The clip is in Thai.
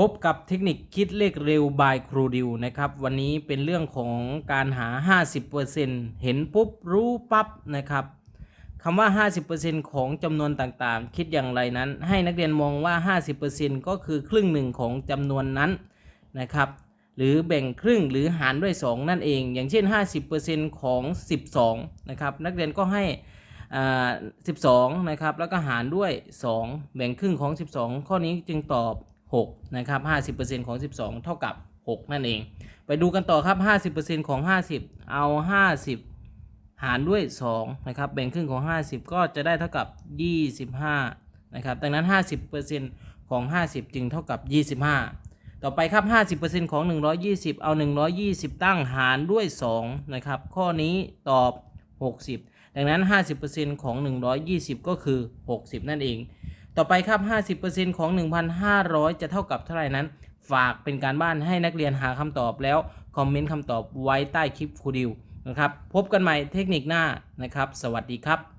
พบกับเทคนิคคิดเลขเร็วบายครูดิวนะครับ วันนี้เป็นเรื่องของการหา 50%เห็นปุ๊บรู้ปั๊บนะครับคำว่า 50%ของจำนวนต่างๆ คิดอย่างไรนั้น ให้นักเรียนมองว่า 50%ก็คือครึ่งหนึ่งของจำนวนนั้นนะครับ หรือแบ่งครึ่งหรือหารด้วย 2 นั่นเอง อย่างเช่น 50%ของ 12นะครับ นักเรียนก็ให้12นะครับ แล้วก็หารด้วย 2 แบ่งครึ่งของ 12 ข้อนี้จึงตอบ 6นะครับ50%ของ 12 เท่ากับ 6 นั่นเอง ไปดูกันต่อครับ 50%ของ 50 เอา 50 หารด้วย2นะครับแบ่งครึ่งของ 50 ก็จะได้เท่ากับ 25นะครับดังนั้น 50%ของ 50 จึงเท่ากับ 25 ต่อไปครับ 50%ของ 120 เอา 120 ตั้งหารด้วย2นะครับข้อนี้ตอบ 60 ดังนั้น 50%ของ 120 ก็คือ 60 นั่นเอง ต่อไปครับ 50%ของ 1,500 จะเท่ากับเท่าไหร่นั้น ฝากเป็นการบ้านให้นักเรียนหาคำตอบแล้ว คอมเมนต์คำตอบไว้ใต้คลิปครูดิวนะครับ พบกันใหม่เทคนิคหน้านะครับ สวัสดีครับ